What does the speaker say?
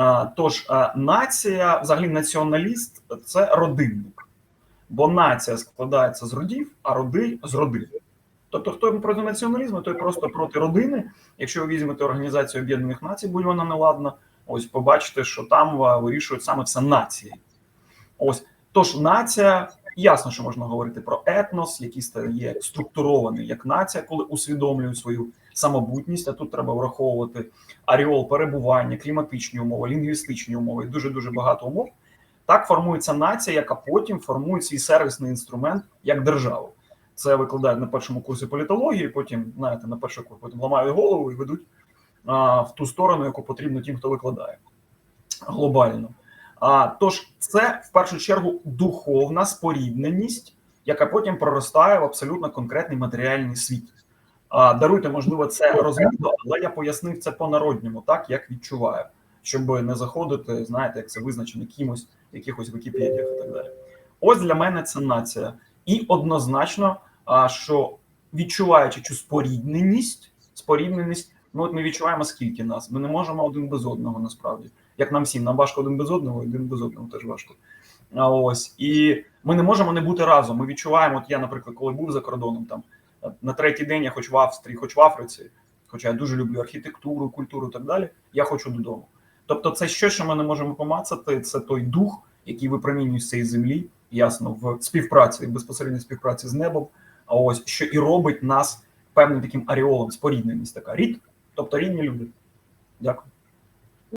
А, Тож нація, взагалі, націоналіст це родинник, бо нація складається з родів, а роди з родин. Тобто, хто проти націоналізму, той просто проти родини. Якщо ви візьмете Організацію Об'єднаних Націй, будь вона неладна, ось побачите, що там вирішують саме все нації. Ось тож нація, ясно, що можна говорити про етнос, який стає структурований як нація, коли усвідомлюють свою самобутність. А тут треба враховувати аріол перебування, кліматичні умови, лінгвістичні умови, дуже дуже багато умов. Так формується нація, яка потім формує свій сервісний інструмент як державу. Це викладають на першому курсі політології, потім знаєте, на перший курс потім ламають голову і ведуть а, в ту сторону, яку потрібно тим, хто викладає глобально. А, Тож, це в першу чергу духовна спорідненість, яка потім проростає в абсолютно конкретний матеріальний світ. А, Даруйте, можливо, це розмито, але я пояснив це по-народньому, так як відчуваю, щоб не заходити, знаєте, як це визначено кимось якихось Вікіпедіях і так далі. Ось для мене це нація. І однозначно, а, що відчуваючи цю спорідненість, спорідненість, ну от ми відчуваємо, скільки нас. Ми не можемо один без одного насправді. Як нам всім, нам важко один без одного, один без одного теж важко. А ось і ми не можемо не бути разом. Ми відчуваємо. От я, наприклад, коли був за кордоном, там на третій день я хоч в Австрії, хоч в Африці, хоча я дуже люблю архітектуру, культуру і так далі. Я хочу додому. Тобто, це щось, що ми не можемо помацати. Це той дух, який випромінює з цієї землі, ясно, в співпраці, в безпосередній співпраці з небом. А ось що і робить нас певним таким аріолом, спорідненість така рід, тобто рідні люди. Дякую.